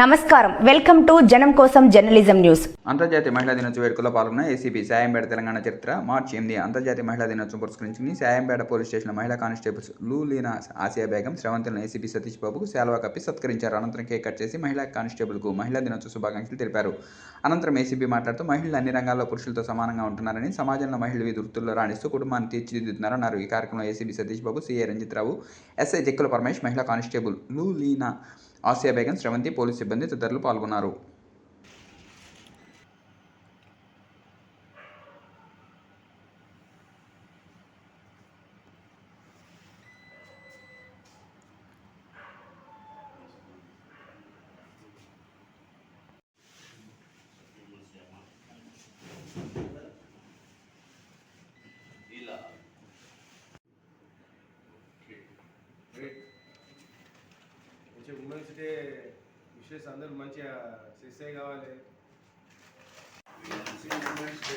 నమస్కారం. Welcome to జనం కోసం జర్నలిజం న్యూస్. అంతర్జాతీయ మహిళా దినోత్సవ వేడుకల్లో పాల్గొన్న ఏసీపీ సాయంపేట తెలంగాణ చరిత్ర మార్చి ఎనిమిది అంతర్జాతీయ మహిళా దినోత్సవం పురస్కరించుకుని సాయంపేట పోలీస్ స్టేషన్ మహిళా కానిస్టేబుల్స్ లూలీనా ఆసియా బేగం శ్రవంతులను ఏసీపీ సతీష్ బాబుకు శాల్వా కప్పి సత్కరించారు. అనంతరం కేక్ కట్ చేసి మహిళా కానిస్టేబుల్కు మహిళా దినోత్సవ శుభాకాంక్షలు తెలిపారు. అనంతరం ఏసీపీ మాట్లాడుతూ మహిళలు అన్ని రంగాల్లో పురుషులతో సమానంగా ఉంటున్నారని సమాజంలో మహిళలు వివిధ వృత్తుల్లో రాణిస్తూ కుటుంబాన్ని తీర్చిదిద్దుతున్నారన్నారు ఈ కార్యక్రమంలో ACB Satish Babu CA Ranjith Rao SI Jakkula Paramesh మహిళా కానిస్టేబుల్ లూలీనా ఆసియా బేగం శ్రవంతి పోలీస్ సిబ్బంది తదితరులు పాల్గొన్నారు. మంచి ఉమెన్స్ డే విషయస్ అందరూ మంచిగా సక్సెస్ కావాలి. Women's day